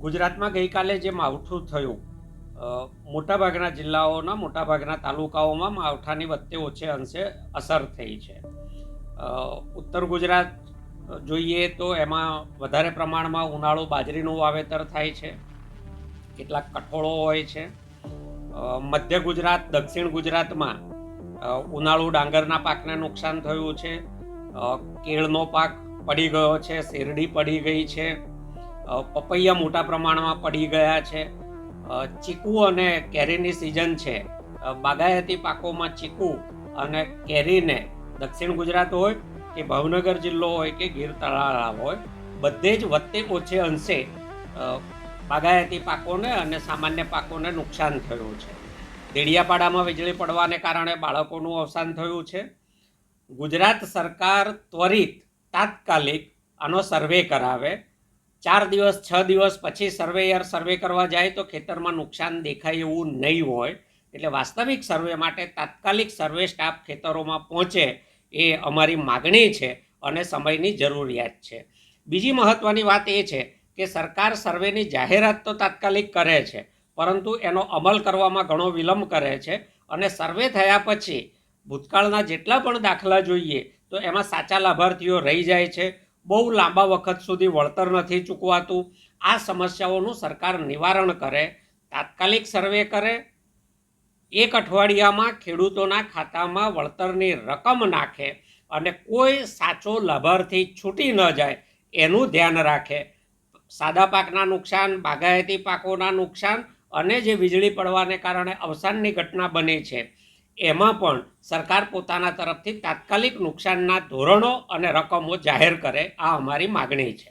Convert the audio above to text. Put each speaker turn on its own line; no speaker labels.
ગુજરાતમાં ગઈકાલે જે માવઠું થયું મોટાભાગના જિલ્લાઓના, મોટાભાગના તાલુકાઓમાં માવઠાની વચ્ચે ઓછે અંશે અસર થઈ છે. ઉત્તર ગુજરાત જોઈએ તો એમાં વધારે પ્રમાણમાં ઉનાળો બાજરીનું વાવેતર થાય છે. કેટલાક કઠોળો હોય છે. મધ્ય ગુજરાત, દક્ષિણ ગુજરાતમાં ઉનાળુ ડાંગરના પાકને નુકસાન થયું છે. કેળનો પાક પડી ગયો છે, શેરડી પડી ગઈ છે. પપૈયા મોટા પ્રમાણમાં પડી ગયા છે. ચીકુ અને કેરીની સિઝન છે. બાગાયતી પાકોમાં ચીકુ અને કેરીને દક્ષિણ ગુજરાત હોય કે ભાવનગર જિલ્લો હોય કે ગીર તળાવ હોય, બધે જ વધતે ઓછે અંશે બાગાયતી પાકોને અને સામાન્ય પાકોને નુકસાન થયું છે. દેડિયાપાડામાં વીજળી પડવાને કારણે બાળકોનું અવસાન થયું છે. ગુજરાત સરકાર ત્વરિત તાત્કાલિક આનો સર્વે કરાવે. ચાર દિવસ, છ દિવસ પછી સર્વેયર સર્વે કરવા જાય તો ખેતરમાં નુકસાન દેખાય એવું નહીં હોય. એટલે વાસ્તવિક સર્વે માટે તાત્કાલિક સર્વે સ્ટાફ ખેતરોમાં પહોંચે એ અમારી માગણી છે અને સમયની જરૂરિયાત છે. બીજી મહત્ત્વની વાત એ છે કે સરકાર સર્વેની જાહેરાત તો તાત્કાલિક કરે છે, પરંતુ એનો અમલ કરવામાં ઘણો વિલંબ કરે છે અને સર્વે થયા પછી ભૂતકાળના જેટલા પણ દાખલા જોઈએ તો એમાં સાચા લાભાર્થીઓ રહી જાય છે બહુ લાંબા વખત સુધી વળતર નથી ચૂકવાતું. આ સમસ્યાઓનું સરકાર નિવારણ કરે, તાત્કાલિક સર્વે કરે. એક અઠવાડિયામાં ખેડૂતોના ખાતામાં વળતરની રકમ નાખે અને કોઈ સાચો લાભાર્થી છૂટી ન જાય એનું ધ્યાન રાખે. સાદા પાકના નુકસાન, બાગાયતી પાકોના નુકસાન અને જે વીજળી પડવાને કારણે અવસાનની ઘટના બની છે. એમાં પણ સરકાર પોતાના તરફથી તાત્કાલિક નુકસાનના ધોરણો અને રકમો જાહેર કરે આ અમારી માગણી છે.